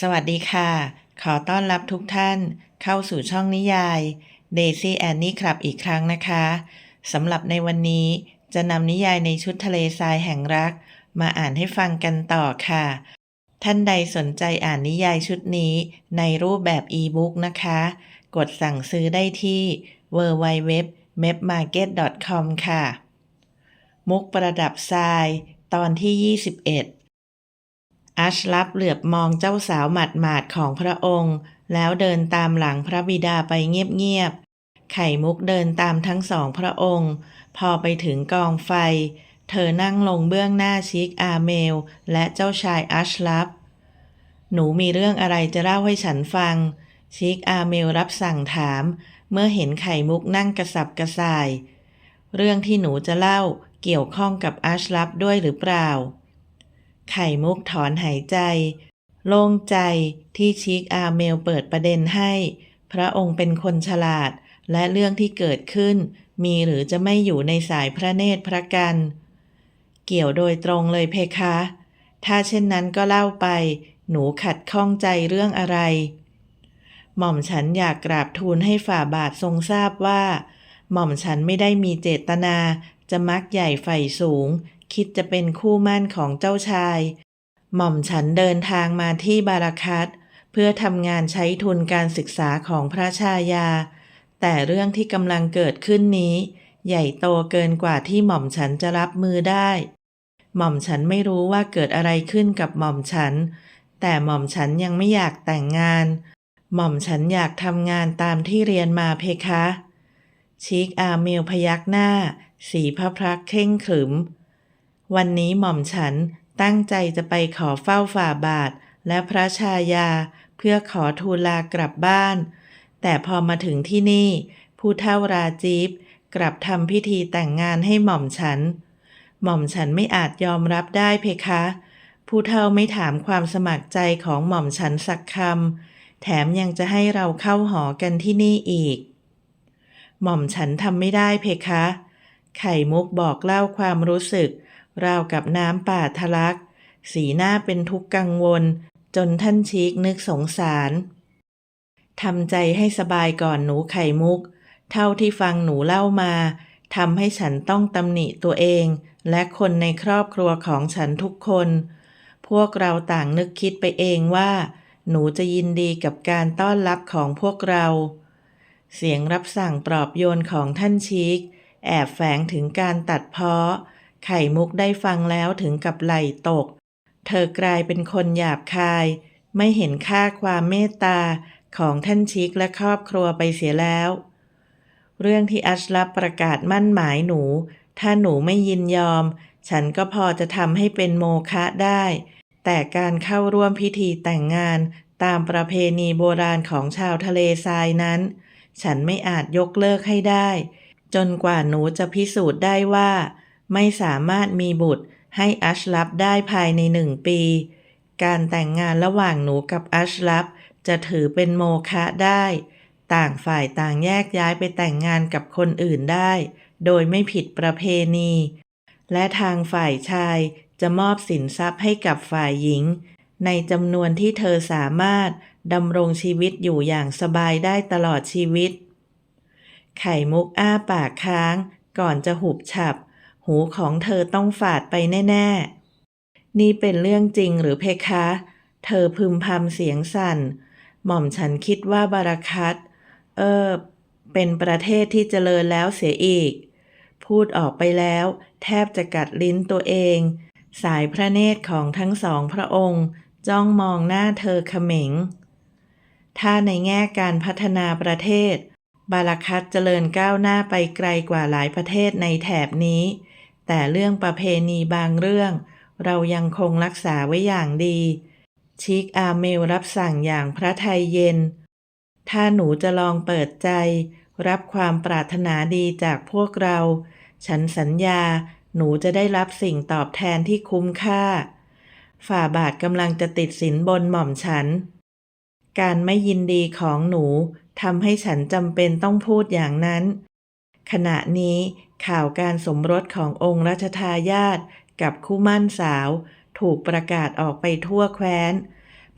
สวัสดีค่ะ ขอต้อนรับทุกท่านเข้าสู่ช่องนิยาย Daisy and นี่ครับอีกครั้งนะคะสำหรับในวันนี้จะนำนิยายในชุดทะเลทรายแห่งรัก มาอ่านให้ฟังกันต่อค่ะ ท่านใดสนใจอ่านนิยายชุดนี้ในรูปแบบอีบุ๊กนะคะ กดสั่งซื้อได้ที่ www.mapmarket.com ค่ะ มุกประดับทราย ตอนที่ 21 อัชลับเหลือบมองเจ้าสาวหมัดหมาดของพระองค์ แล้วเดินตามหลังพระบิดาไปเงียบๆ ไข่มุกเดินตามทั้งสองพระองค์ พอไปถึงกองไฟ เธอนั่งลงเบื้องหน้าชิคอาเมล และเจ้าชายอัชลับ หนูมีเรื่องอะไรจะเล่าให้ฉันฟัง ชิคอาเมลรับสั่งถาม เมื่อเห็นไข่มุกนั่งกระสับกระส่าย เรื่องที่หนูจะเล่าเกี่ยวข้องกับอัชลับด้วยหรือเปล่า ไข่มุกถอนหายใจ โล่งใจที่ชิคอาเมลเปิดประเด็นให้ พระองค์เป็นคนฉลาด และเรื่องที่เกิดขึ้น มีหรือจะไม่อยู่ในสายพระเนตรพระกัน เกี่ยวโดยตรงเลยเพคะ ถ้าเช่นนั้นก็เล่าไป หนูขัดข้องใจเรื่องอะไร หม่อมฉันอยากกราบทูลให้ฝ่าบาททรงทราบว่า หม่อมฉันไม่ได้มีเจตนาจะมักใหญ่ใฝ่สูง คิดจะเป็นคู่มั่นของเจ้าชาย หม่อมฉันเดินทางมาที่บาราคัตเพื่อทำงานใช้ทุนการศึกษาของพระชายา แต่เรื่องที่กำลังเกิดขึ้นนี้ ใหญ่โตเกินกว่าที่หม่อมฉันจะรับมือได้ หม่อมฉันไม่รู้ว่าเกิดอะไรขึ้นกับหม่อมฉัน แต่หม่อมฉันยังไม่อยากแต่งงาน หม่อมฉันอยากทำงานตามที่เรียนมาเพคะชิคอาเมลพยักหน้า สีพระพรักเคร่งขรึม วันนี้หม่อมฉันตั้งใจจะไปขอเฝ้าฝ่าบาทและพระชายา เพื่อขอทูลลากลับบ้าน แต่พอมาถึงที่นี่ ผู้เฒ่าราจีบกลับทำพิธีแต่งงานให้หม่อมฉัน หม่อมฉันไม่อาจยอมรับได้เพคะ ผู้เฒ่าไม่ถามความสมัครใจของหม่อมฉันสักคำแถมยังจะให้เราเข้าหอกันที่นี่อีก หม่อมฉันทำไม่ได้เพคะ ไข่มุกบอกเล่าความรู้สึก ราวกับน้ำป่าทะลัก สีหน้าเป็นทุกข์กังวล จนท่านชีกนึกสงสารทำใจให้สบายก่อนหนูไข่มุก เท่าที่ฟังหนูเล่ามาทำให้ฉันต้องตำหนิตัวเอง และคนในครอบครัวของฉันทุกคน พวกเราต่างนึกคิดไปเองว่า หนูจะยินดีกับการต้อนรับของพวกเรา เสียงรับสั่งปลอบโยนของท่านชีก แอบแฝงถึงการตัดเพ้อ ไข่มุกได้ฟังแล้วถึงกับไหลตก เธอกลายเป็นคนหยาบคาย ไม่เห็นค่าความเมตตาของท่านชิกและครอบครัวไปเสียแล้ว เรื่องที่อัชลับประกาศมั่นหมายหนู ถ้าหนูไม่ยินยอม ฉันก็พอจะทำให้เป็นโมฆะได้ แต่การเข้าร่วมพิธีแต่งงานตามประเพณีโบราณของชาวทะเลทรายนั้น ฉันไม่อาจยกเลิกให้ได้ จนกว่าหนูจะพิสูจน์ได้ว่า ไม่สามารถมีบุตรให้อัชลับได้ภายในหนึ่งปี การแต่งงานระหว่างหนูกับอัชลับจะถือเป็นโมฆะได้ ต่างฝ่ายต่างแยกย้ายไปแต่งงานกับคนอื่นได้ โดยไม่ผิดประเพณี และทางฝ่ายชายจะมอบสินทรัพย์ให้กับฝ่ายหญิง ในจำนวนที่เธอสามารถดำรงชีวิตอยู่อย่างสบายได้ตลอดชีวิต ไข่มุกอ้าปากค้างก่อนจะหุบฉับ หูของเธอต้องฝาดไปแน่ ๆ นี่เป็นเรื่องจริงหรือเพคะ เธอพึมพำเสียงสั่น หม่อมฉันคิดว่าบาราคัต เออ เป็นประเทศที่เจริญแล้วเสียอีก พูดออกไปแล้ว แทบจะกัดลิ้นตัวเอง สายพระเนตรของทั้งสองพระองค์ จ้องมองหน้าเธอเขม็ง ถ้าในแง่การพัฒนาประเทศ บาราคัตเจริญก้าวหน้าไปไกลกว่าหลายประเทศในแถบนี้ แต่เรื่องประเพณีบางเรื่อง เรายังคงรักษาไว้อย่างดี ชิคอาเมลรับสั่งอย่างพระไทยเย็น ถ้าหนูจะลองเปิดใจ รับความปรารถนาดีจากพวกเรา ฉันสัญญาหนูจะได้รับสิ่งตอบแทนที่คุ้มค่า ฝ่าบาทกำลังจะติดสินบนหม่อมฉัน การไม่ยินดีของหนูทำให้ฉันจำเป็นต้องพูดอย่างนั้น ขณะนี้ ข่าวการสมรสขององค์รัชทายาทกับคู่มั่นสาว ถูกประกาศออกไปทั่วแคว้น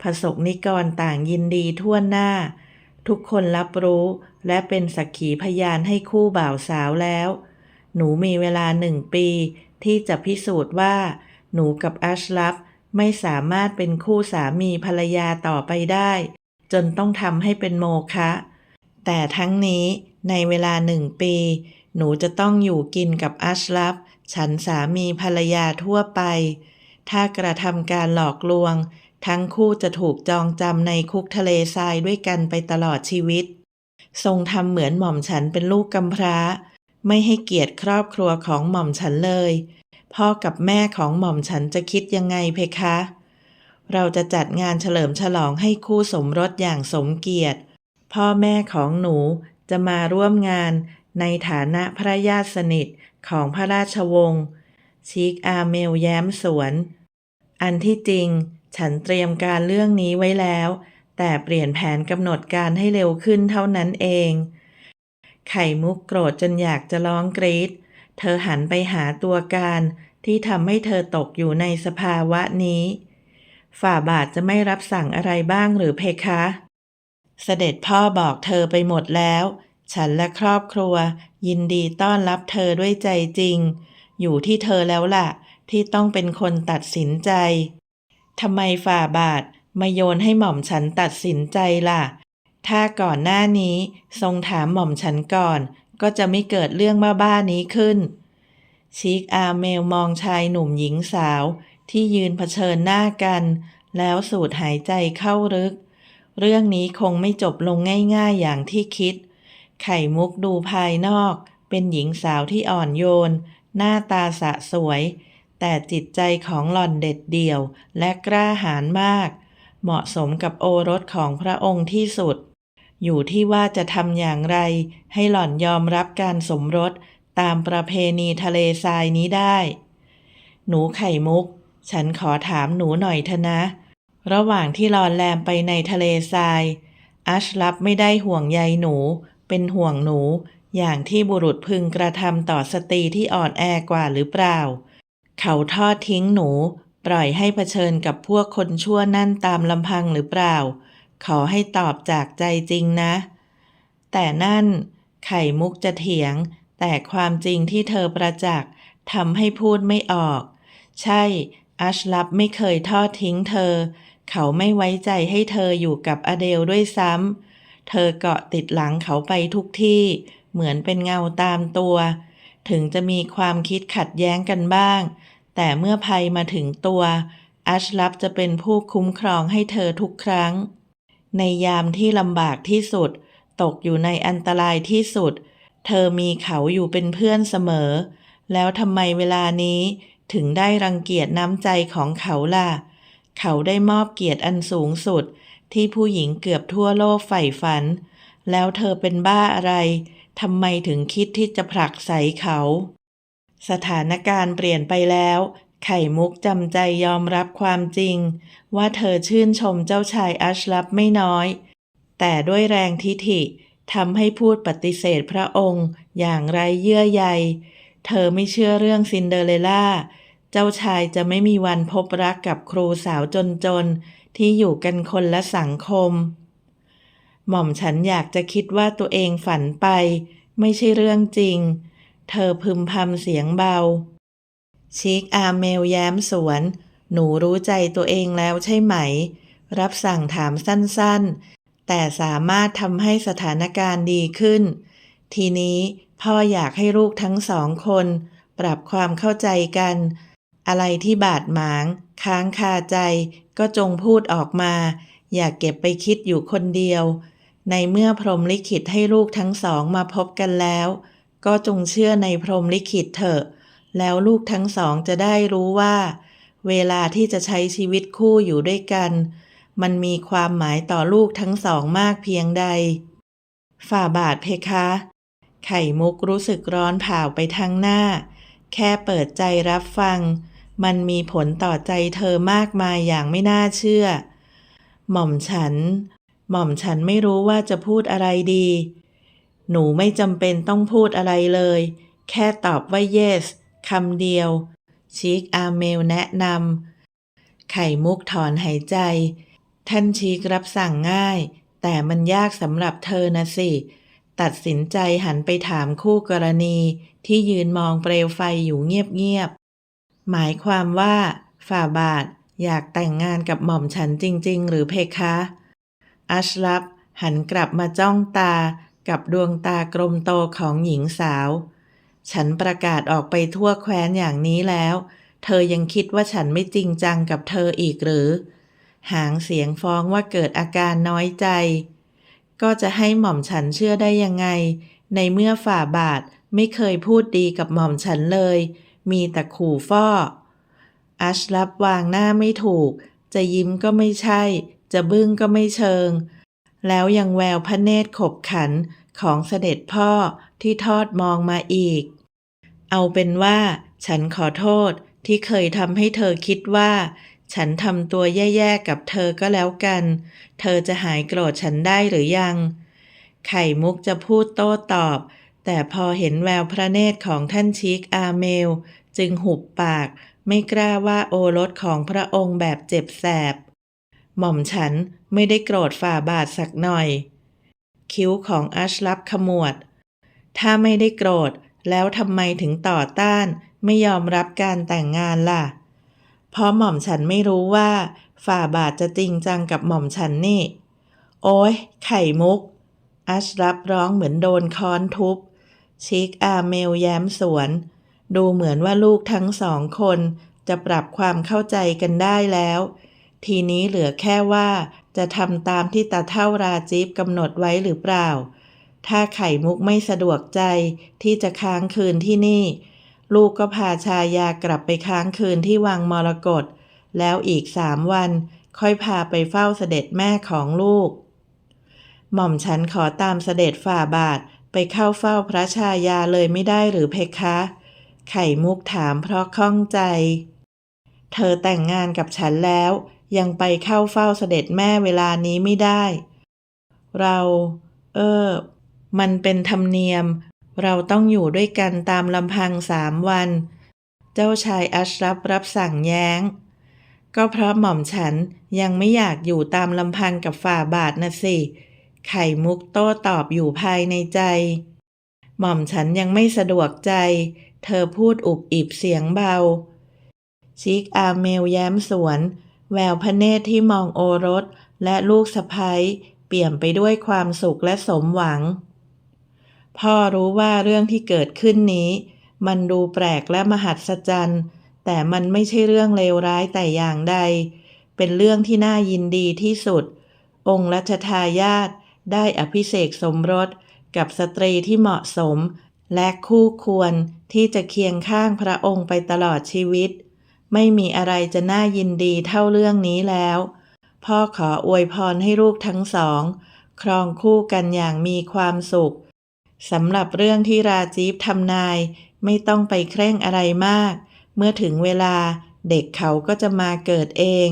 ผสกนิกรต่างยินดีทั่วหน้า ทุกคนรับรู้และเป็นสักขีพยานให้คู่บ่าวสาวแล้ว หนูมีเวลาหนึ่งปี ที่จะพิสูจน์ว่า หนูกับอัชลัฟไม่สามารถเป็นคู่สามีภรรยาต่อไปได้ จนต้องทำให้เป็นโมฆะแต่ทั้งนี้ในเวลาหนึ่งปี หนูจะต้องอยู่กินกับอัชลัฟฉันสามีภรรยาทั่วไป ถ้ากระทำการหลอกลวง ทั้งคู่จะถูกจองจำในคุกทะเลทรายด้วยกันไปตลอดชีวิต ทรงทำเหมือนหม่อมฉันเป็นลูกกำพร้า ไม่ให้เกียรติครอบครัวของหม่อมฉันเลย พ่อกับแม่ของหม่อมฉันจะคิดยังไงเพคะ เราจะจัดงานเฉลิมฉลองให้คู่สมรสอย่างสมเกียรติ พ่อแม่ของหนูจะมาร่วมงาน ในฐานะพระญาติสนิทของพระราชวงศ์ชิกอาเมลแย้มสวน อันที่จริงฉันเตรียมการเรื่องนี้ไว้แล้ว แต่เปลี่ยนแผนกำหนดการให้เร็วขึ้นเท่านั้นเอง ไข่มุกโกรธจนอยากจะร้องกรีดเธอหันไปหาตัวการที่ทำให้เธอตกอยู่ในสภาวะนี้ ฝ่าบาทจะไม่รับสั่งอะไรบ้างหรือเพคะ เสด็จพ่อบอกเธอไปหมดแล้ว ฉันและครอบครัว ยินดีต้อนรับเธอด้วยใจจริง อยู่ที่เธอแล้วล่ะ ที่ต้องเป็นคนตัดสินใจทำไมฝ่าบาทมาโยนให้หม่อมฉันตัดสินใจล่ะ ถ้าก่อนหน้านี้ทรงถามหม่อมฉันก่อน ก็จะไม่เกิดเรื่องบ้าๆนี้ขึ้น ชิกอาเมลมองชายหนุ่มหญิงสาว ที่ยืนเผชิญหน้ากัน แล้วสูดหายใจเข้าลึก เรื่องนี้คงไม่จบลงง่าย ๆอย่างที่คิด ไข่มุกดูภายนอก เป็นหญิงสาวที่อ่อนโยน หน้าตาสะสวย แต่จิตใจของหล่อนเด็ดเดี่ยว และกล้าหาญมาก เหมาะสมกับโอรสของพระองค์ที่สุด อยู่ที่ว่าจะทำอย่างไร ให้หล่อนยอมรับการสมรสตามประเพณีทะเลทรายนี้ได้ หนูไข่มุก ฉันขอถามหนูหน่อยเถอะนะ ระหว่างที่ลอนแลมไปในทะเลทรายอัชลับไม่ได้ห่วงใยหนู เป็นห่วงหนู อย่างที่บุรุษพึงกระทำต่อสตรีที่อ่อนแอกว่าหรือเปล่า เขาทอดทิ้งหนู ปล่อยให้เผชิญกับพวกคนชั่วนั่นตามลำพังหรือเปล่า ขอให้ตอบจากใจจริงนะ แต่นั่น ไข่มุกจะเถียง แต่ความจริงที่เธอประจักษ์ทำให้พูดไม่ออก ใช่อัชลับไม่เคยทอดทิ้งเธอ เขาไม่ไว้ใจให้เธออยู่กับอเดลด้วยซ้ำ เธอเกาะติดหลังเขาไปทุกที่ เหมือนเป็นเงาตามตัว ถึงจะมีความคิดขัดแย้งกันบ้าง แต่เมื่อภัยมาถึงตัวอัชลับจะเป็นผู้คุ้มครองให้เธอทุกครั้ง ในยามที่ลำบากที่สุด ตกอยู่ในอันตรายที่สุด เธอมีเขาอยู่เป็นเพื่อนเสมอ แล้วทำไมเวลานี้ถึงได้รังเกียจน้ำใจของเขาล่ะ เขาได้มอบเกียรติอันสูงสุด ที่ผู้หญิงเกือบทั่วโลกใฝ่ฝัน แล้วเธอเป็นบ้าอะไรทำไมถึงคิดที่จะผลักใส่เขา สถานการณ์เปลี่ยนไปแล้ว ไข่มุกจำใจยอมรับความจริง ว่าเธอชื่นชมเจ้าชายอัชลับไม่น้อย แต่ด้วยแรงทิฐิทำให้พูดปฏิเสธพระองค์อย่างไรเยื่อใย เธอไม่เชื่อเรื่องซินเดอเรลล่า เจ้าชายจะไม่มีวันพบรักกับครูสาวจนๆ ที่อยู่กันคนละสังคม หม่อมฉันอยากจะคิดว่าตัวเองฝันไป ไม่ใช่เรื่องจริง เธอพึมพำเสียงเบา ชิคอาเมลแย้มสวน หนูรู้ใจตัวเองแล้วใช่ไหม รับสั่งถามสั้นๆ แต่สามารถทำให้สถานการณ์ดีขึ้น ทีนี้พ่ออยากให้ลูกทั้งสองคน ปรับความเข้าใจกัน อะไรที่บาดหมาง ค้างคาใจ ก็จงพูดออกมา อย่าเก็บไปคิดอยู่คนเดียว ในเมื่อพรหมลิขิตให้ลูกทั้งสองมาพบกันแล้ว ก็จงเชื่อในพรหมลิขิตเถอะ แล้วลูกทั้งสองจะได้รู้ว่า เวลาที่จะใช้ชีวิตคู่อยู่ด้วยกัน มันมีความหมายต่อลูกทั้งสองมากเพียงใด ฝ่าบาทเพคะ ไข่มุกรู้สึกร้อนเผาไปทั้งหน้า แค่เปิดใจรับฟัง มันมีผลต่อใจเธอมากมายอย่างไม่น่าเชื่อ หม่อมฉัน หม่อมฉันไม่รู้ว่าจะพูดอะไรดี หนูไม่จำเป็นต้องพูดอะไรเลย แค่ตอบว่า yes คำเดียวชิคอาเมลแนะนำ ไข่มุกถอนหายใจ ท่านชีกรับสั่งง่าย แต่มันยากสำหรับเธอนะสิ ตัดสินใจหันไปถามคู่กรณีที่ยืนมองเปลวไฟอยู่เงียบ หมายความว่า ฝ่าบาทอยากแต่งงานกับหม่อมฉันจริง ๆ หรือเพคะ อัชลับหันกลับมาจ้องตากับดวงตากลมโตของหญิงสาว ฉันประกาศออกไปทั่วแคว้นอย่างนี้แล้ว เธอยังคิดว่าฉันไม่จริงจังกับเธออีกหรือ หางเสียงฟ้องว่าเกิดอาการน้อยใจ ก็จะให้หม่อมฉันเชื่อได้ยังไง ในเมื่อฝ่าบาทไม่เคยพูดดีกับหม่อมฉันเลย มีแต่ขู่ฟ้ออัชลับวางหน้าไม่ถูก จะยิ้มก็ไม่ใช่ จะบึ้งก็ไม่เชิง แล้วยังแววพระเนตรขบขันของเสด็จพ่อที่ทอดมองมาอีก เอาเป็นว่าฉันขอโทษที่เคยทำให้เธอคิดว่า ฉันทำตัวแย่ๆกับเธอก็แล้วกัน เธอจะหายโกรธฉันได้หรือยัง ไข่มุกจะพูดโต้ตอบ แต่พอเห็นแววพระเนตรของท่านชีกอาเมล จึงหุบปากไม่กล้าว่าโอรสของพระองค์แบบเจ็บแสบ หม่อมฉันไม่ได้โกรธฝ่าบาทสักหน่อย คิ้วของอัชลับขมวด ถ้าไม่ได้โกรธแล้วทำไมถึงต่อต้านไม่ยอมรับการแต่งงานล่ะ เพราะหม่อมฉันไม่รู้ว่า ฝ่าบาทจะจริงจังกับหม่อมฉันนี่ โอ้ยไข่มุก อัชรับร้องเหมือนโดนค้อนทุบ ชิคอาเมลแย้มสวน ดูเหมือนว่าลูกทั้งสองคนจะปรับความเข้าใจกันได้แล้ว ทีนี้เหลือแค่ว่าจะทำตามที่ตาเท่าราจีบกำหนดไว้หรือเปล่า ถ้าไข่มุกไม่สะดวกใจที่จะค้างคืนที่นี่ ลูกก็พาชายากลับไปค้างคืนที่วังมรกตแล้วอีกสามวัน ค่อยพาไปเฝ้าเสด็จแม่ของลูก หม่อมฉันขอตามเสด็จฝ่าบาทไปเข้าเฝ้าพระชายาเลยไม่ได้หรือเพคะ ไข่มุกถามเพราะข้องใจ เธอแต่งงานกับฉันแล้ว ยังไปเข้าเฝ้าเสด็จแม่เวลานี้ไม่ได้ เรา เออ มันเป็นธรรมเนียม เราต้องอยู่ด้วยกันตามลำพังสามวัน เจ้าชายอัชรับรับสั่งแย้ง ก็เพราะหม่อมฉันยังไม่อยากอยู่ตามลำพังกับฝ่าบาทนะสิ ไข่มุกโต้ตอบอยู่ภายในใจ หม่อมฉันยังไม่สะดวกใจ เธอพูดอุบอิบเสียงเบา ชิคอาเมลแย้มสวน แววพระเนตรที่มองโอรสและลูกสะพ้ยเปี่ยมไปด้วยความสุขและสมหวัง พ่อรู้ว่าเรื่องที่เกิดขึ้นนี้ มันดูแปลกและมหัศจรรย์ แต่มันไม่ใช่เรื่องเลวร้ายแต่อย่างใด เป็นเรื่องที่น่ายินดีที่สุด องค์รัชทายาทได้อภิเษกสมรสกับสตรีที่เหมาะสม และคู่ควรที่จะเคียงข้างพระองค์ไปตลอดชีวิต ไม่มีอะไรจะน่ายินดีเท่าเรื่องนี้แล้ว พ่อขออวยพรให้ลูกทั้งสอง ครองคู่กันอย่างมีความสุขสำหรับเรื่องที่ราจีบทำนาย ไม่ต้องไปเคร่งอะไรมาก เมื่อถึงเวลาเด็กเขาก็จะมาเกิดเอง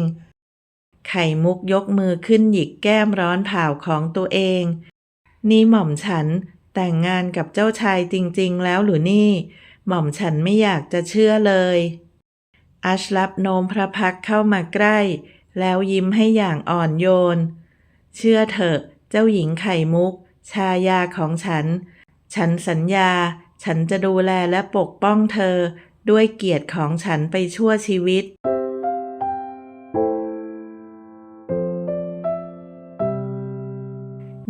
ไข่มุกยกมือขึ้นหยิกแก้มร้อนเผาของตัวเอง นี่หม่อมฉัน แต่งงานกับเจ้าชายจริง ๆ แล้วหรือนี่ หม่อมฉันไม่อยากจะเชื่อเลย อัชลับโนมพระพักเข้ามาใกล้ แล้วยิ้มให้อย่างอ่อนโยน เชื่อเถอะ เจ้าหญิงไข่มุก ชายาของฉัน ฉันสัญญา ฉันจะดูแลและปกป้องเธอ ด้วยเกียรติของฉันไปชั่วชีวิต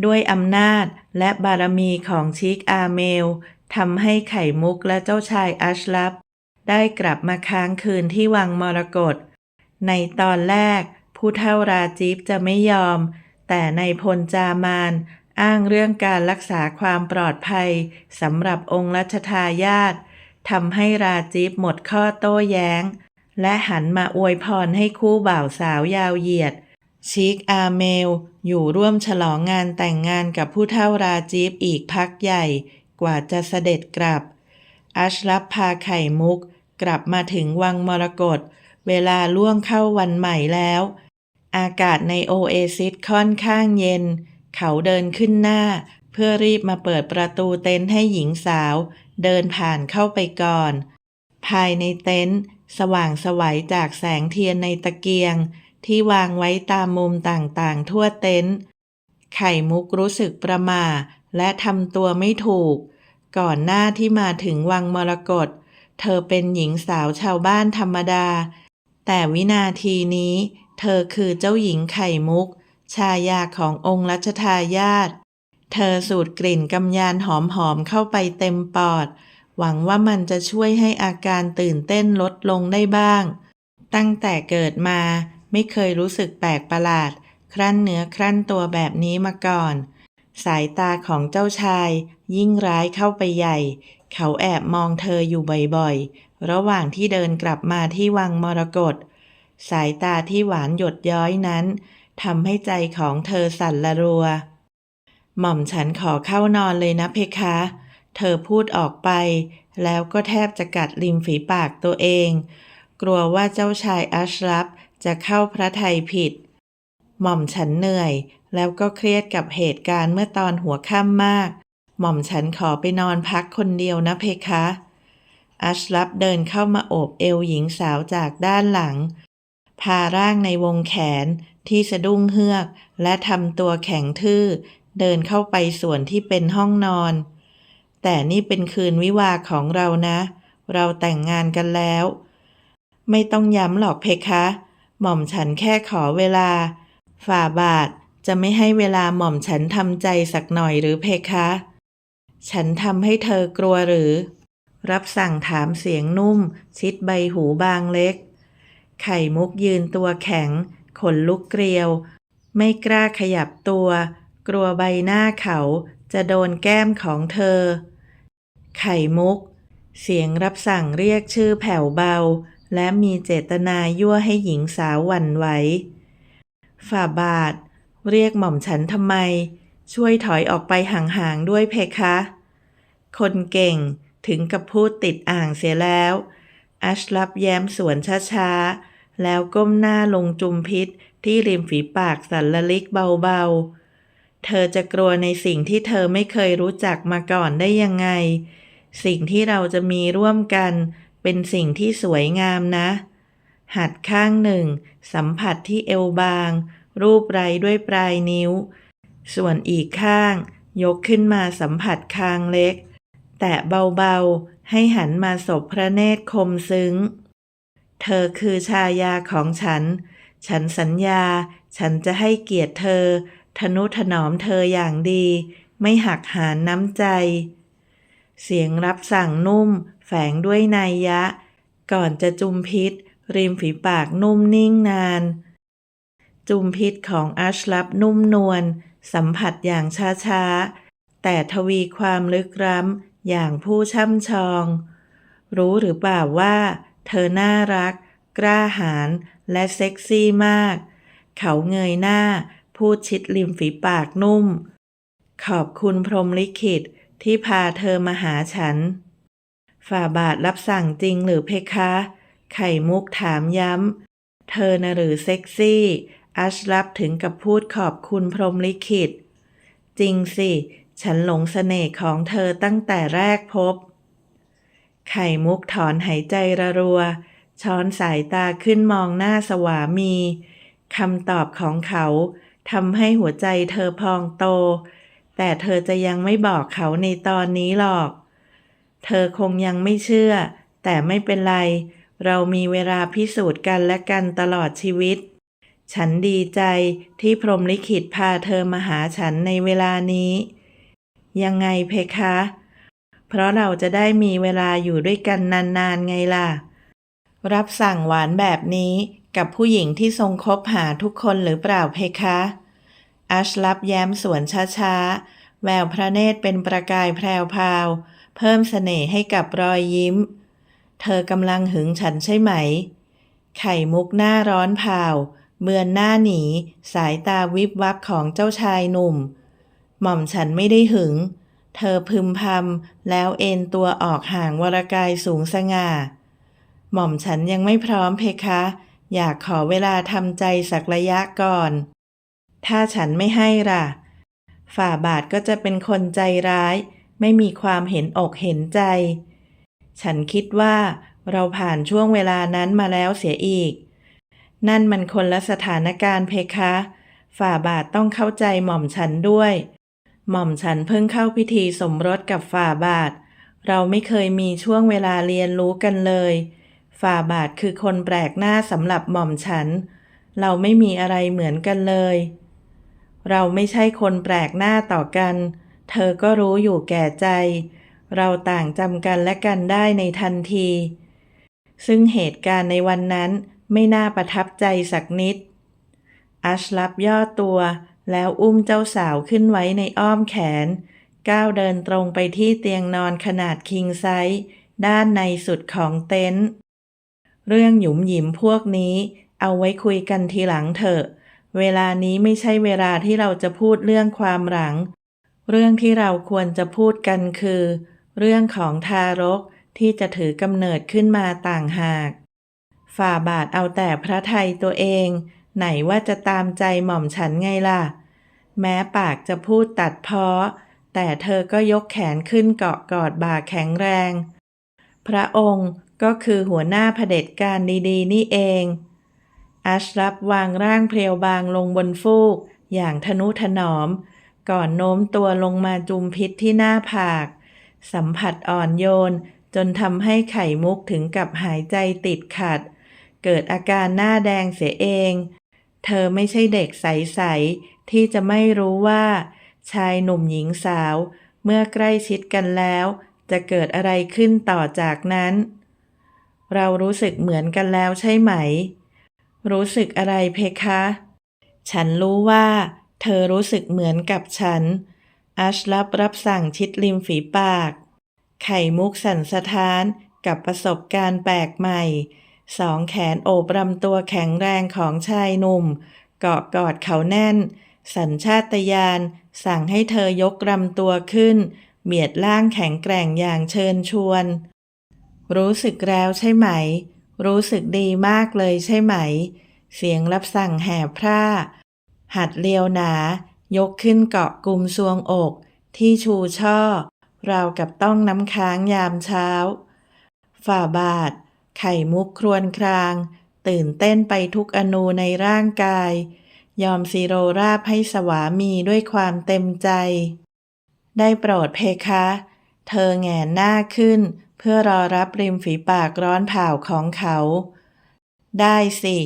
ด้วยอำนาจและบารมีของชิคอาเมลทำให้ไข่มุกและเจ้าชายอัชลับ ได้กลับมาค้างคืนที่วังมรกต ในตอนแรก ผู้เท่าราจีบจะไม่ยอม แต่ในพลจามานอ้างเรื่องการรักษาความปลอดภัยสำหรับองค์รัชทายาททำให้ราจีบหมดข้อโต้แย้ง และหันมาอวยพรให้คู่บ่าวสาวยาวเหยียด ชิคอาเมล อยู่ร่วมฉลองงานแต่งงานกับผู้เท่าราจีบอีกพักใหญ่กว่าจะเสด็จกลับ อัชรับพาไข่มุก กลับมาถึงวังมรกตเวลาล่วงเข้าวันใหม่แล้ว อากาศในโอเอซิสค่อนข้างเย็น เขาเดินขึ้นหน้า เพื่อรีบมาเปิดประตูเต็นท์ให้หญิงสาว เดินผ่านเข้าไปก่อน ภายในเต็นท์สว่างสวัยจากแสงเทียนในตะเกียง ที่วางไว้ตามมุมต่างๆ ทั่วเต็นท์ ไข่มุกรู้สึกประมาและทำตัวไม่ถูก ก่อนหน้าที่มาถึงวังมรกต เธอเป็นหญิงสาวชาวบ้านธรรมดา แต่วินาทีนี้ เธอคือเจ้าหญิงไข่มุก ชายาขององค์รัชทายาท เธอสูดกลิ่นกำยานหอมๆเข้าไปเต็มปอด หวังว่ามันจะช่วยให้อาการตื่นเต้นลดลงได้บ้าง ตั้งแต่เกิดมา ไม่เคยรู้สึกแปลกประหลาด ครั่นเนื้อครั่นตัวแบบนี้มาก่อน สายตาของเจ้าชาย ยิ่งร้ายเข้าไปใหญ่ เขาแอบมองเธออยู่บ่อยๆ ระหว่างที่เดินกลับมาที่วังมรกตสายตาที่หวานหยดย้อยนั้นทำให้ใจของเธอสั่นละรัว หม่อมฉันขอเข้านอนเลยนะเพคะ เธอพูดออกไป แล้วก็แทบจะกัดริมฝีปากตัวเอง กลัวว่าเจ้าชายอัชรัฟ จะเข้าพระทัยผิด หม่อมฉันเหนื่อย แล้วก็เครียดกับเหตุการณ์เมื่อตอนหัวค่ำมาก หม่อมฉันขอไปนอนพักคนเดียวนะเพคะ อัชรัฟเดินเข้ามาโอบเอวหญิงสาวจากด้านหลัง พาร่างในวงแขนที่สะดุ้งเฮือก และทำตัวแข็งทื่อ เดินเข้าไปส่วนที่เป็นห้องนอน แต่นี่เป็นคืนวิวาของเรานะ เราแต่งงานกันแล้ว ไม่ต้องย้ำหรอกเพคะ หม่อมฉันแค่ขอเวลา ฝ่าบาทจะไม่ให้เวลาหม่อมฉันทำใจสักหน่อยหรือเพคะ ฉันทำให้เธอกลัวหรือ รับสั่งถามเสียงนุ่ม ชิดใบหูบางเล็ก ไข่มุกยืนตัวแข็ง ขนลุกเกลียว ไม่กล้าขยับตัว กลัวใบหน้าเขาจะโดนแก้มของเธอ ไข่มุก เสียงรับสั่งเรียกชื่อแผ่วเบา และมีเจตนายั่วให้หญิงสาวหวั่นไหว ฝ่าบาท เรียกหม่อมฉันทำไม ช่วยถอยออกไปห่างๆด้วยเพคะ คนเก่งถึงกับพูดติดอ่างเสียแล้ว อัชลับแย้มสวนช้าๆ แล้วก้มหน้าลงจุมพิษที่ริมฝีปากสันละลิกเบาๆ เธอจะกลัวในสิ่งที่เธอไม่เคยรู้จักมาก่อนได้ยังไง สิ่งที่เราจะมีร่วมกัน เป็นสิ่งที่สวยงามนะ หัดข้างหนึ่ง สัมผัสที่เอวบาง รูปไรด้วยปลายนิ้ว ส่วนอีกข้าง ยกขึ้นมาสัมผัสคางเล็ก แตะเบาๆ ให้หันมาสบพระเนตรคมซึ้ง เธอคือชายาของฉัน ฉันสัญญา ฉันจะให้เกียรติเธอ ทนุถนอมเธออย่างดี ไม่หักหานน้ำใจเสียงรับสั่งนุ่ม แฝงด้วยนัยยะ ก่อนจะจุมพิษ ริมฝีปากนุ่มนิ่งนาน จุมพิษของอัชลับนุ่มนวลสัมผัสอย่างช้าๆ แต่ทวีความลึกล้ำอย่างผู้ช่ำชอง รู้หรือเปล่าว่า เธอน่ารัก กล้าหาญและเซ็กซี่มาก เขาเงยหน้า พูดชิดริมฝีปากนุ่ม ขอบคุณพรมลิขิตที่พาเธอมาหาฉัน ฝ่าบาทรับสั่งจริงหรือเพคะ ไข่มุกถามย้ำ เธอนะหรือเซ็กซี่ อัชรับถึงกับพูดขอบคุณพรมลิขิต จริงสิ ฉันหลงเสน่ห์ของเธอตั้งแต่แรกพบ ไข่มุกถอนหายใจระรัว ช้อนสายตาขึ้นมองหน้าสวามีคำตอบของเขาทำให้หัวใจเธอพองโต แต่เธอจะยังไม่บอกเขาในตอนนี้หรอก เธอคงยังไม่เชื่อ แต่ไม่เป็นไร เรามีเวลาพิสูจน์กันและกันตลอดชีวิต ฉันดีใจที่พรหมลิขิตพาเธอมาหาฉันในเวลานี้ ยังไงเพคะ เพราะเราจะได้มีเวลาอยู่ด้วยกันนานๆไงล่ะ รับสั่งหวานแบบนี้กับผู้หญิงที่ทรงคบหาทุกคนหรือเปล่าเพคะอัชลับแย้มสวนช้าๆ แววพระเนตรเป็นประกายแพรวพาว เพิ่มเสน่ห์ให้กับรอยยิ้ม เธอกำลังหึงฉันใช่ไหม ไข่มุกหน้าร้อนเผาเบือนหน้าหนี สายตาวิบวับของเจ้าชายหนุ่ม หม่อมฉันไม่ได้หึง เธอพึมพำแล้วเอ็นตัวออกห่างวรกายสูงสง่า หม่อมฉันยังไม่พร้อมเพคะ อยากขอเวลาทำใจสักระยะก่อน ถ้าฉันไม่ให้ล่ะ ฝ่าบาทก็จะเป็นคนใจร้าย ไม่มีความเห็นอกเห็นใจ ฉันคิดว่าเราผ่านช่วงเวลานั้นมาแล้วเสียอีก นั่นมันคนละสถานการณ์เพคะ ฝ่าบาทต้องเข้าใจหม่อมฉันด้วย หม่อมฉันเพิ่งเข้าพิธีสมรสกับฝ่าบาท เราไม่เคยมีช่วงเวลาเรียนรู้กันเลย ฝ่าบาทคือคนแปลกหน้าสำหรับหม่อมฉัน เราไม่มีอะไรเหมือนกันเลย เราไม่ใช่คนแปลกหน้าต่อกันเเธอก็รู้อยู่แก่ใจ เราต่างจำกันและกันได้ในทันที ซึ่งเหตุการณ์ในวันนั้นไม่น่าประทับใจสักนิด อัชลับย่อตัวแล้วอุ้มเจ้าสาวขึ้นไว้ในอ้อมแขน ก้าวเดินตรงไปที่เตียงนอนขนาดคิงไซส์ด้านในสุดของเต็นท์เรื่องหยุมหยิมพวกนี้ เอาไว้คุยกันทีหลังเถอะ เวลานี้ไม่ใช่เวลาที่เราจะพูดเรื่องความหลัง เรื่องที่เราควรจะพูดกันคือ เรื่องของทารกที่จะถือกำเนิดขึ้นมาต่างหาก ฝ่าบาทเอาแต่พระไทยตัวเอง ไหนว่าจะตามใจหม่อมฉันไงล่ะ แม้ปากจะพูดตัดเพ้อแต่เธอก็ยกแขนขึ้นเกาะกอดบ่าแข็งแรง พระองค์ก็คือหัวหน้าเผด็จการดีๆ นี่เองอัชรับวางร่างเพรียวบางลงบนฟูก อย่างทนุถนอม ก่อนโน้มตัวลงมาจุมพิษที่หน้าผาก สัมผัสอ่อนโยน จนทำให้ไข่มุกถึงกับหายใจติดขัด เกิดอาการหน้าแดงเสียเอง เธอไม่ใช่เด็กใส ๆ ที่จะไม่รู้ว่า ชายหนุ่มหญิงสาว เมื่อใกล้ชิดกันแล้ว จะเกิดอะไรขึ้นต่อจากนั้น เรารู้สึกเหมือนกันแล้วใช่ไหม รู้สึกอะไรเพคะ ฉันรู้ว่า เธอรู้สึกเหมือนกับฉัน อัชลับรับสั่งชิดริมฝีปาก ไข่มุกสั่นสะท้านกับประสบการณ์แปลกใหม่ สองแขนโอบรำตัวแข็งแรงของชายหนุ่ม เกาะกอดเขาแน่น สัญชาตญาณสั่งให้เธอยกรำตัวขึ้น เบียดล่างแข็งแกร่งอย่างเชิญชวน รู้สึกแล้วใช่ไหม รู้สึกดีมากเลยใช่ไหม เสียงรับสั่งแห่พร่า หัดเลียวหนา ยกขึ้นเกาะกลุ่มซวงอก ที่ชูช่อ ราวกับต้องน้ำค้างยามเช้า ฝ่าบาท ไข่มุกครวนคราง ตื่นเต้นไปทุกอนูในร่างกาย ยอมซีโรราบให้สวามีด้วยความเต็มใจ ได้โปรดเพคะ เธอแงนหน้าขึ้น เพื่อรอรับริมฝีปากร้อนเผาของเขา ได้สิ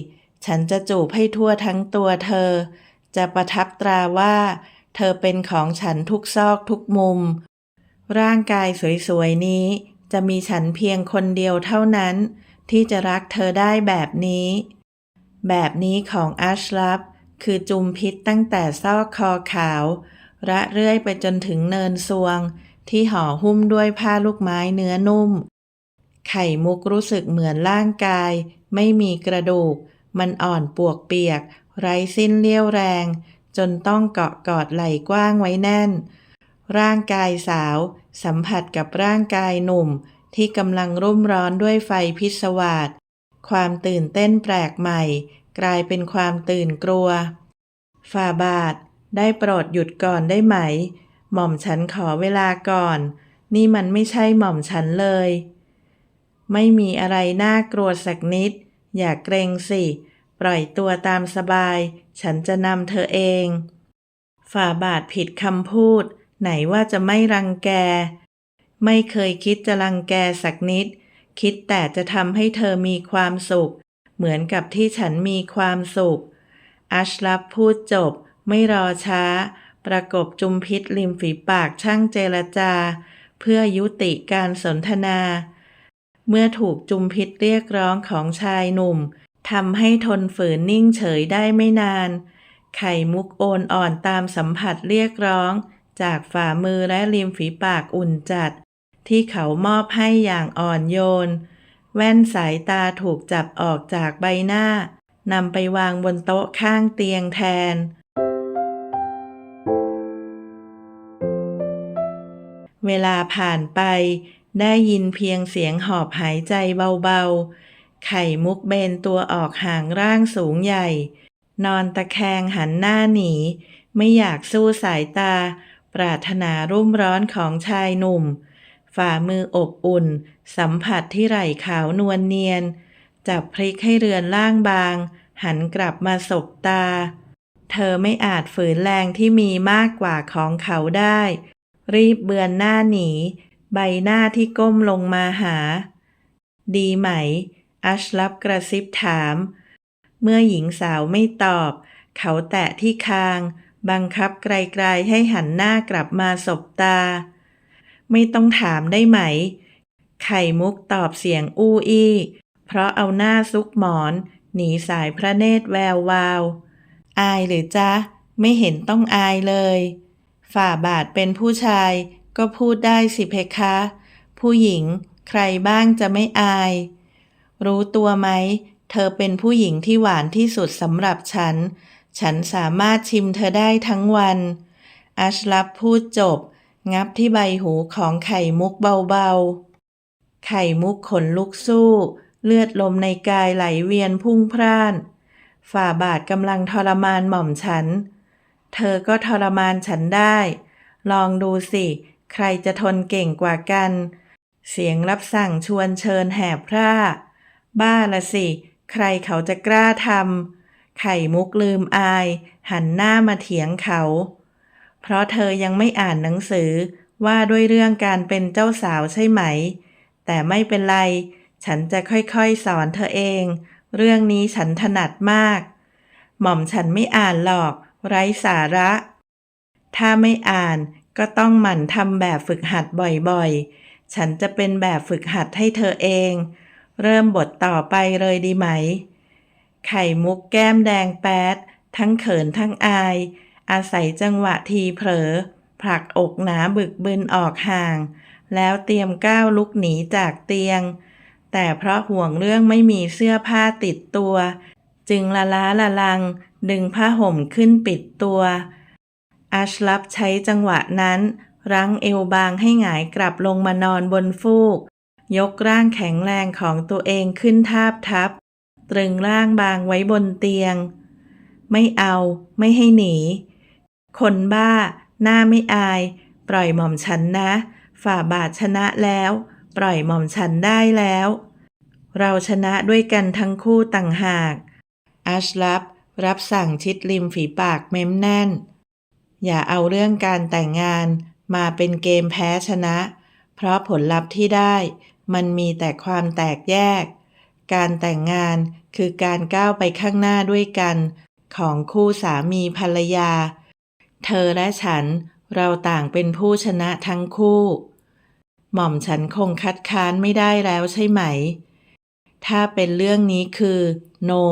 ฉันจะจูบให้ทั่วทั้งตัวเธอ จะประทับตราว่า เธอเป็นของฉันทุกซอกทุกมุม ร่างกายสวยๆนี้ จะมีฉันเพียงคนเดียวเท่านั้น ที่จะรักเธอได้แบบนี้ แบบนี้ของอัชลับคือจุมพิษตั้งแต่ซอกคอขาว ระเรื่อยไปจนถึงเนินซวง ที่ห่อหุ้มด้วยผ้าลูกไม้เนื้อนุ่ม ไข่มุกรู้สึกเหมือนร่างกาย ไม่มีกระดูก มันอ่อนปวกเปียก ไร้สิ้นเลี้ยวแรง จนต้องเกาะกอดไหล่กว้างไว้แน่น ร่างกายสาว สัมผัสกับร่างกายหนุ่มที่กำลังรุ่มร้อนด้วยไฟพิศวาสความตื่นเต้นแปลกใหม่ กลายเป็นความตื่นกลัว ฝ่าบาท ได้โปรดหยุดก่อนได้ไหม หม่อมฉันขอเวลาก่อน นี่มันไม่ใช่หม่อมฉันเลย ไม่มีอะไรน่ากลัวสักนิด อย่าเกรงสิ ปล่อยตัวตามสบาย ฉันจะนำเธอเอง ฝ่าบาทผิดคำพูด ไหนว่าจะไม่รังแก ไม่เคยคิดจะรังแกสักนิด คิดแต่จะทำให้เธอมีความสุข เหมือนกับที่ฉันมีความสุข อัชลับพูดจบ ไม่รอช้า ประกบจุมพิษริมฝีปากช่างเจรจา เพื่อยุติการสนทนา เมื่อถูกจุมพิษเรียกร้องของชายหนุ่ม ทำให้ทนฝืนนิ่งเฉยได้ไม่นาน ไข่มุกโอนอ่อนตามสัมผัสเรียกร้อง จากฝ่ามือและริมฝีปากอุ่นจัด ที่เขามอบให้อย่างอ่อนโยน แว่นสายตาถูกจับออกจากใบหน้านำไปวางบนโต๊ะข้างเตียงแทน เวลาผ่านไปได้ยินเพียงเสียงหอบหายใจเบาๆ ไข่มุกเบนตัวออกห่างร่างสูงใหญ่ นอนตะแคงหันหน้าหนี ไม่อยากสู้สายตา ปรารถนารุ่มร้อนของชายหนุ่ม ฝ่ามืออบอุ่น สัมผัสที่ไหล่ขาวนวลเนียน จับพลิกให้เรือนล่างบาง หันกลับมาสบตา เธอไม่อาจฝืนแรงที่มีมากกว่าของเขาได้ รีบเบือนหน้าหนี ใบหน้าที่ก้มลงมาหา ดีไหม อัชลับกระซิบถาม เมื่อหญิงสาวไม่ตอบ เขาแตะที่คาง บังคับไกลๆให้หันหน้ากลับมาสบตา ไม่ต้องถามได้ไหม ไข่มุกตอบเสียงอู้อี้เพราะเอาหน้าซุกหมอน หนีสายพระเนตรแวววาว อายหรือจ๊ะ ไม่เห็นต้องอายเลย ฝ่าบาทเป็นผู้ชายก็พูดได้สิเพคะ ผู้หญิงใครบ้างจะไม่อาย รู้ตัวไหม เธอเป็นผู้หญิงที่หวานที่สุดสำหรับฉัน ฉันสามารถชิมเธอได้ทั้งวัน อัชลับพูดจบ งับที่ใบหูของไข่มุกเบาๆ ไข่มุกขนลุกสู้ เลือดลมในกายไหลเวียนพุ่งพร่าน ฝ่าบาทกำลังทรมานหม่อมฉัน เธอก็ทรมานฉันได้ ลองดูสิ ใครจะทนเก่งกว่ากันเสียงรับสั่งชวนเชิญแหบพร่า บ้าละสิ ใครเขาจะกล้าทำไข่มุกลืมอาย หันหน้ามาเถียงเขา เพราะเธอยังไม่อ่านหนังสือว่าด้วยเรื่องการเป็นเจ้าสาวใช่ไหม แต่ไม่เป็นไร ฉันจะค่อยๆสอนเธอเอง เรื่องนี้ฉันถนัดมาก หม่อมฉันไม่อ่านหรอก ไร้สาระ ถ้าไม่อ่านก็ต้องหมั่นทำแบบฝึกหัดบ่อยๆ ฉันจะเป็นแบบฝึกหัดให้เธอเอง เริ่มบทต่อไปเลยดีไหม ไข่มุกแก้มแดงแป๊ด ทั้งเขินทั้งอาย อาศัยจังหวะทีเผลอ ผลักอกหนาบึกบึนออกห่าง แล้วเตรียมก้าวลุกหนีจากเตียง แต่เพราะห่วงเรื่องไม่มีเสื้อผ้าติดตัว จึงละล้าละลัง ดึงผ้าห่มขึ้นปิดตัวอัชลับใช้จังหวะนั้นรั้งเอวบางให้หงายกลับลงมานอนบนฟูก ยกร่างแข็งแรงของตัวเองขึ้นทาบทับ ตรึงร่างบางไว้บนเตียง ไม่เอาไม่ให้หนี คนบ้า หน้าไม่อาย ปล่อยหม่อมฉันนะ ฝ่าบาทชนะแล้ว ปล่อยหม่อมฉันได้แล้ว เราชนะด้วยกันทั้งคู่ต่างหากอัชลับรับสั่งชิดริมฝีปากเม้มแน่น อย่าเอาเรื่องการแต่งงานมาเป็นเกมแพ้ชนะ เพราะผลลัพธ์ที่ได้ มันมีแต่ความแตกแยก การแต่งงานคือการก้าวไปข้างหน้าด้วยกัน ของคู่สามีภรรยา เธอและฉันเราต่างเป็นผู้ชนะทั้งคู่ หม่อมฉันคงคัดค้านไม่ได้แล้วใช่ไหม ถ้าเป็นเรื่องนี้คือ no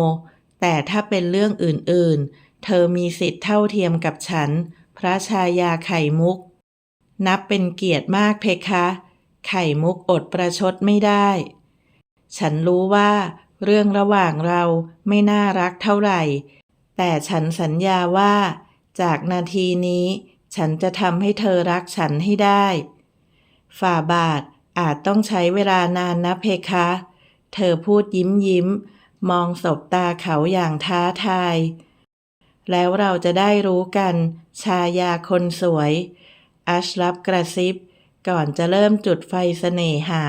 แต่ถ้าเป็นเรื่องอื่นๆ เธอมีสิทธิ์เท่าเทียมกับฉัน พระชายาไข่มุก นับเป็นเกียรติมากเพคะ ไข่มุกอดประชดไม่ได้ ฉันรู้ว่าเรื่องระหว่างเราไม่น่ารักเท่าไหร่ แต่ฉันสัญญาว่า จากนาทีนี้ ฉันจะทำให้เธอรักฉันให้ได้ ฝ่าบาทอาจต้องใช้เวลานานนะเพคะ เธอพูดยิ้มยิ้ม มองสบตาเขาอย่างท้าทาย แล้วเราจะได้รู้กัน ชายาคนสวย อัชลับกระซิบ ก่อนจะเริ่มจุดไฟเสน่หา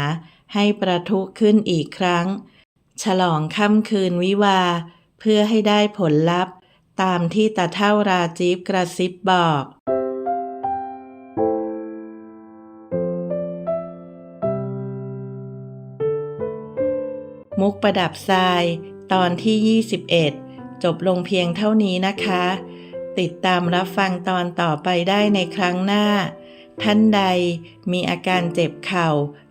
ให้ประทุขึ้นอีกครั้ง ฉลองค่ำคืนวิวา เพื่อให้ได้ผลลัพธ์ ตามที่ตาเท่าราจีบกระซิบบอก มุกประดับทราย ตอนที่ 21 จบลงเพียงเท่านี้นะคะ ติดตามรับฟังตอนต่อไปได้ในครั้งหน้า ท่านใดมีอาการเจ็บเข่า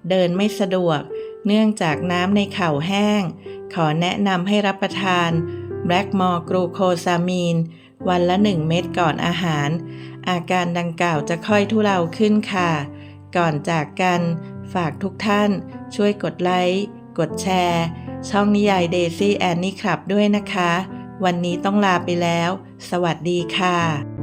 เดินไม่สะดวก เนื่องจากน้ำในเข่าแห้ง ขอแนะนำให้รับประทานแบล็กมอร์กรูโคซามีน วันละ 1 เม็ดก่อนอาหาร อาการดังกล่าวจะค่อยทุเลาขึ้นค่ะ ก่อนจากกันฝากทุกท่านช่วยกดไลค์ กดแชร์ ช่องนิยายเดซี่แอนนี่ครับด้วยนะคะ วันนี้ต้องลาไปแล้ว สวัสดีค่ะ